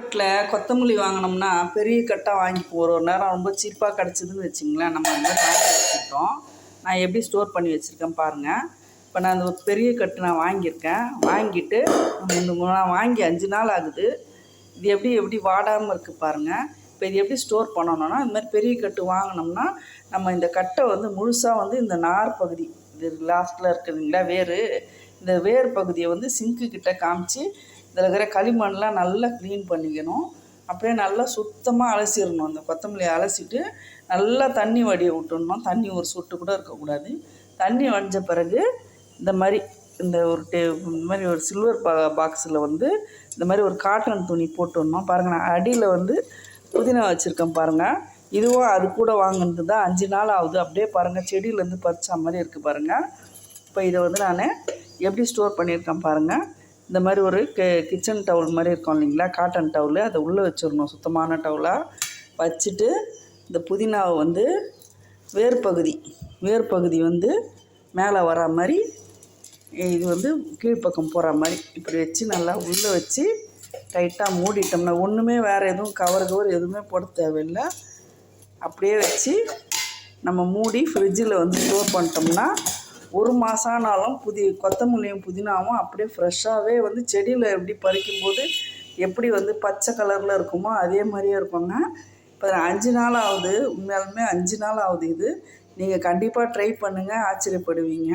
மார்க்கெட்டில் கொத்தமல்லி வாங்கினோம்னா பெரிய கட்டாக வாங்கிப்போம் ஒரு ஒரு நேரம் ரொம்ப சீப்பாக கிடச்சிதுன்னு வச்சிங்களேன். நம்ம அந்த மாதிரி வாங்கி வச்சுக்கிட்டோம். நான் எப்படி ஸ்டோர் பண்ணி வச்சுருக்கேன் பாருங்கள் இப்போ நான் அந்த ஒரு பெரிய கட்டு நான் வாங்கியிருக்கேன். வாங்கிட்டு இந்த நான் வாங்கி அஞ்சு நாள் ஆகுது. இது எப்படி எப்படி வாடாமல் இருக்குது பாருங்கள் இப்போ இது எப்படி ஸ்டோர் பண்ணணும்னா இந்த மாதிரி பெரிய கட்டு வாங்கினோம்னா நம்ம இந்த கட்டை வந்து முழுசாக வந்து இந்த நார் பகுதி இது லாஸ்ட்டில் இருக்குதுங்களா வேர். இந்த வேர் பகுதியை வந்து சிங்க்கு கிட்ட காமிச்சு இதில் இருக்கிற களிமண்லாம் நல்லா க்ளீன் பண்ணிக்கணும். அப்படியே நல்லா சுத்தமாக அலசிடணும். அந்த கொத்தமல்லியை அலசிட்டு நல்லா தண்ணி வடிய விட்டுடணும். தண்ணி ஒரு சொட்டு கூட இருக்கக்கூடாது. தண்ணி வடிஞ்ச பிறகு இந்த மாதிரி இந்த ஒரு டே இந்த மாதிரி ஒரு சில்வர் பா பாக்ஸில் வந்து இந்த மாதிரி ஒரு காட்டன் துணி போட்டுடணும். பாருங்கள் நான் அடியில் வந்து புதினா வச்சுருக்கேன் பாருங்கள் இதுவும் அது கூட வாங்கினது தான் அஞ்சு நாள் ஆகுது. அப்படியே பாருங்கள் செடியிலேருந்து பறிச்ச மாதிரி இருக்குது பாருங்கள் இப்போ இதை வந்து நான் எப்படி ஸ்டோர் பண்ணியிருக்கேன் பாருங்கள் இந்த மாதிரி ஒரு கி கிச்சன் டவுல் மாதிரி இருக்கும் இல்லைங்களா? காட்டன் டவுலு அதை உள்ளே வச்சிடணும். சுத்தமான டவுலாக வச்சுட்டு இந்த புதினாவை வந்து வேர்பகுதி வேர்பகுதி வந்து மேலே வரா மாதிரி இது வந்து கீழ்ப்பக்கம் போகிற மாதிரி இப்படி வச்சு நல்லா உள்ளே வச்சு டைட்டாக மூடிட்டோம்னா ஒன்றுமே வேறு எதுவும் கவர் கவர் எதுவுமே போட தேவையில்லை. அப்படியே வச்சு நம்ம மூடி ஃப்ரிட்ஜில் வந்து ஸ்டோர் பண்ணிட்டோம்னா ஒரு மாதம் ஆனாலும் புதி கொத்தமல்லியும் புதினாவும் அப்படியே ஃப்ரெஷ்ஷாகவே வந்து செடியில் எப்படி பறிக்கும்போது எப்படி வந்து பச்சை கலரில் இருக்குமோ அதே மாதிரியே இருக்குங்க. இப்போ அஞ்சு நாள் ஆகுது. உண்மையாலுமே அஞ்சு நாள் ஆகுது இது. நீங்கள் கண்டிப்பாக ட்ரை பண்ணுங்கள் ஆச்சரியப்படுவீங்க.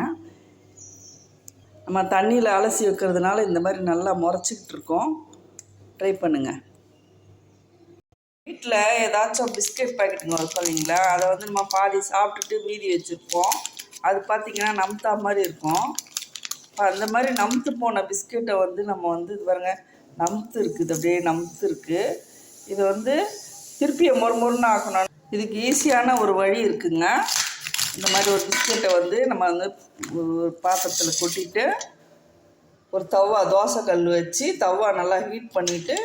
நம்ம தண்ணியில் அலசி வைக்கிறதுனால இந்த மாதிரி நல்லா முறைச்சிக்கிட்டு இருக்கோம். ட்ரை பண்ணுங்கள் வீட்டில் ஏதாச்சும் பிஸ்கெட் பாக்கெட்டுங்க வரும் இல்லைங்களா அதை வந்து நம்ம பாதி சாப்பிட்டுட்டு மீதி வச்சுருப்போம். அது பார்த்திங்கன்னா நம்தா மாதிரி இருக்கும். இப்போ அந்த மாதிரி நம்த்து போன பிஸ்கெட்டை வந்து நம்ம வந்து இது பாருங்க நம்த்து இருக்குது அப்படியே நம்த்து இருக்குது இது வந்து திருப்பியை மொறுமொறுன்னு ஆக்கணும். இதுக்கு ஈஸியான ஒரு வழி இருக்குங்க. இந்த மாதிரி ஒரு பிஸ்கெட்டை வந்து நம்ம வந்து ஒரு பாத்திரத்தில் கொட்டிட்டு ஒரு தவா தோசை கல் வச்சு தவா நல்லா ஹீட் பண்ணிவிட்டு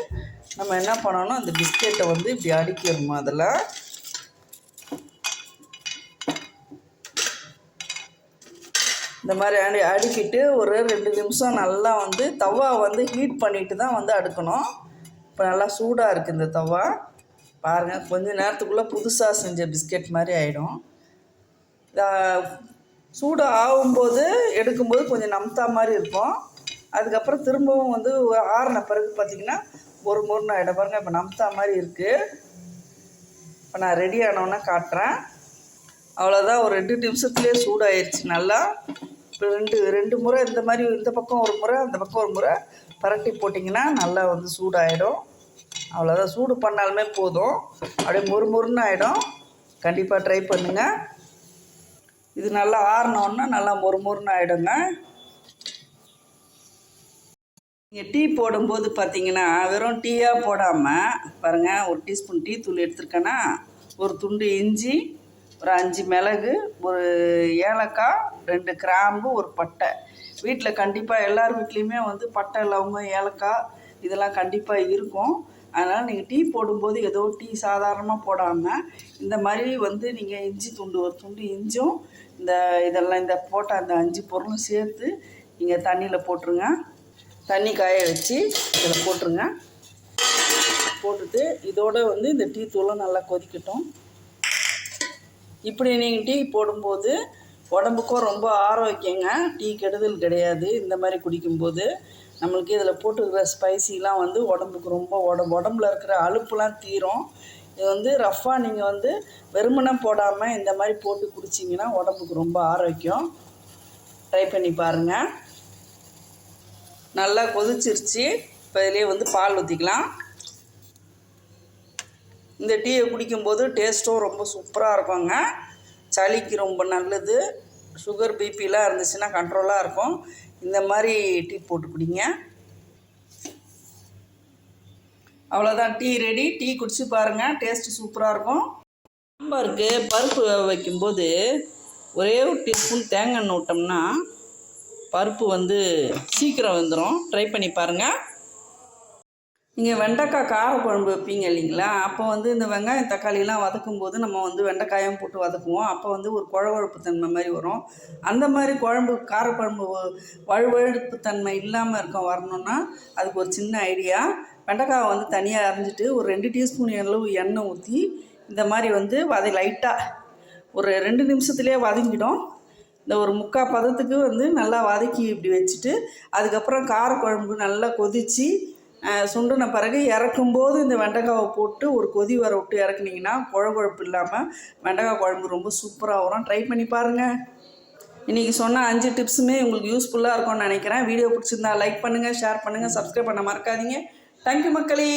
நம்ம என்ன பண்ணணும் அந்த பிஸ்கெட்டை வந்து இப்படி அடிக்கிறோம் அதில். இந்த மாதிரி அடி அடுக்கிட்டு ஒரு ரெண்டு நிமிஷம் நல்லா வந்து தவா வந்து ஹீட் பண்ணிட்டு தான் வந்து அடுக்கணும். இப்போ நல்லா சூடாக இருக்குது இந்த தவா பாருங்கள் கொஞ்ச நேரத்துக்குள்ளே புதுசாக செஞ்ச பிஸ்கெட் மாதிரி ஆகிடும் சூடு ஆகும்போது எடுக்கும்போது கொஞ்சம் நம்தா மாதிரி இருக்கும். அதுக்கப்புறம் திரும்பவும் வந்து ஆறின பிறகு பார்த்திங்கன்னா ஒரு முருன்னு ஆகிடும் பாருங்கள் இப்போ நம்தா மாதிரி இருக்குது இப்போ நான் ரெடி ஆனோன்னே காட்டுறேன். அவ்வளோதான் ஒரு ரெண்டு நிமிஷத்துலேயே சூடாயிருச்சு நல்லா. ரெண்டு ரெண்டு முறை இந்த மாதிரி இந்த பக்கம் ஒரு முறை அந்த பக்கம் ஒரு முறை பரட்டி போட்டிங்கன்னா நல்லா வந்து சூடாகிடும் அவ்வளோதான் சூடு பண்ணாலுமே போதும். அப்படியே மொறு மொறுன்னு ஆகிடும் கண்டிப்பாக ட்ரை பண்ணுங்கள் இது நல்லா ஆறினோன்னா நல்லா மொறு மொறுன்னு ஆகிடுங்க நீங்கள் டீ போடும்போது பார்த்தீங்கன்னா வெறும் டீயாக போடாமல் பாருங்கள் ஒரு டீஸ்பூன் டீ தூள் எடுத்துருக்கேன்னா ஒரு துண்டு இஞ்சி ஒரு அஞ்சு மிளகு ஒரு ஏலக்காய் ரெண்டு கிராம்பு ஒரு பட்டை. வீட்டில் கண்டிப்பாக எல்லார் வீட்லேயுமே வந்து பட்டை லவங்கம் ஏலக்காய் இதெல்லாம் கண்டிப்பாக இருக்கும். அதனால் நீங்கள் டீ போடும்போது ஏதோ டீ சாதாரணமாக போடாமல் இந்த மாதிரி வந்து நீங்கள் இஞ்சி துண்டு ஒரு துண்டு இஞ்சும் இந்த இதெல்லாம் இந்த போட்ட அந்த அஞ்சு பொருளும் சேர்த்து நீங்கள் தண்ணியில் போட்டுருங்க. தண்ணி காய வச்சு இதில் போட்டுருங்க. போட்டுட்டு இதோட வந்து இந்த டீ தூளை நல்லா கொதிக்கட்டும். இப்படி நீங்கள் டீ போடும்போது உடம்புக்கும் ரொம்ப ஆரோக்கியங்க. டீ கெடுதல் கிடையாது. இந்த மாதிரி குடிக்கும்போது நம்மளுக்கு இதில் போட்டுருக்கிற ஸ்பைசிலாம் வந்து உடம்புக்கு ரொம்ப உடம்பு உடம்புல இருக்கிற அலுப்புலாம் தீரும். இது வந்து ரஃப்பாக நீங்கள் வந்து வெறுமனை போடாமல் இந்த மாதிரி போட்டு குடிச்சிங்கன்னா உடம்புக்கு ரொம்ப ஆரோக்கியம். ட்ரை பண்ணி பாருங்கள் நல்லா கொதிச்சிருச்சு. இப்போ இதிலே வந்து பால் ஊற்றிக்கலாம் இந்த டீயை குடிக்கும்போது டேஸ்ட்டும் ரொம்ப சூப்பராக இருக்குங்க. சளிக்கு ரொம்ப நல்லது. சுகர் பிபிலாம் இருந்துச்சுன்னா கண்ட்ரோலாக இருக்கும். இந்த மாதிரி டீ போட்டு குடிங்க. அவ்வளோதான் டீ ரெடி டீ குடிச்சு பாருங்கள் டேஸ்ட்டு சூப்பராக இருக்கும். சாம்பாருக்கு பருப்பு வைக்கும்போது ஒரே ஒரு டீஸ்பூன் தேங்காய் எண்ணெய் விட்டோம்னா பருப்பு வந்து சீக்கிரம் வந்துடும் ட்ரை பண்ணி பாருங்கள் நீங்கள் வெண்டைக்காய் காரக்குழம்பு வைப்பீங்க இல்லைங்களா? அப்போ வந்து இந்த வெங்காயம் தக்காளிலாம் வதக்கும் போது நம்ம வந்து வெண்டைக்காயும் போட்டு வதக்குவோம். அப்போ வந்து ஒரு குழகுழப்பு தன்மை மாதிரி வரும். அந்த மாதிரி குழம்பு காரக்குழம்பு வழுவழுப்பு தன்மை இல்லாமல் இருக்கும் வரணும்னா அதுக்கு ஒரு சின்ன ஐடியா. வெண்டைக்காவை வந்து தனியாக அரைஞ்சிட்டு ஒரு ரெண்டு டீஸ்பூன் அளவு எண்ணெய் ஊற்றி இந்த மாதிரி வந்து வதை லைட்டாக ஒரு ரெண்டு நிமிஷத்துலேயே வதங்கிடும். இந்த ஒரு முக்கால் பதத்துக்கு வந்து நல்லா வதக்கி இப்படி வச்சுட்டு அதுக்கப்புறம் காரக்குழம்பு நல்லா கொதித்து சுண்டின பிறகு இறக்கும்போது இந்த வெண்டைக்காவை போட்டு ஒரு கொதி வர விட்டு இறக்குனீங்கன்னா குழ குழப்பு இல்லாமல் வெண்டைக்காய் குழம்பு ரொம்ப சூப்பராக வரும். ட்ரை பண்ணி பாருங்கள் இன்றைக்கி சொன்ன அஞ்சு டிப்ஸுமே உங்களுக்கு யூஸ்ஃபுல்லாக இருக்கும்னு நினைக்கிறேன். வீடியோ பிடிச்சிருந்தா லைக் பண்ணுங்கள் ஷேர் பண்ணுங்கள் சப்ஸ்கிரைப் பண்ண மறக்காதீங்க. தேங்க்யூ மக்களே.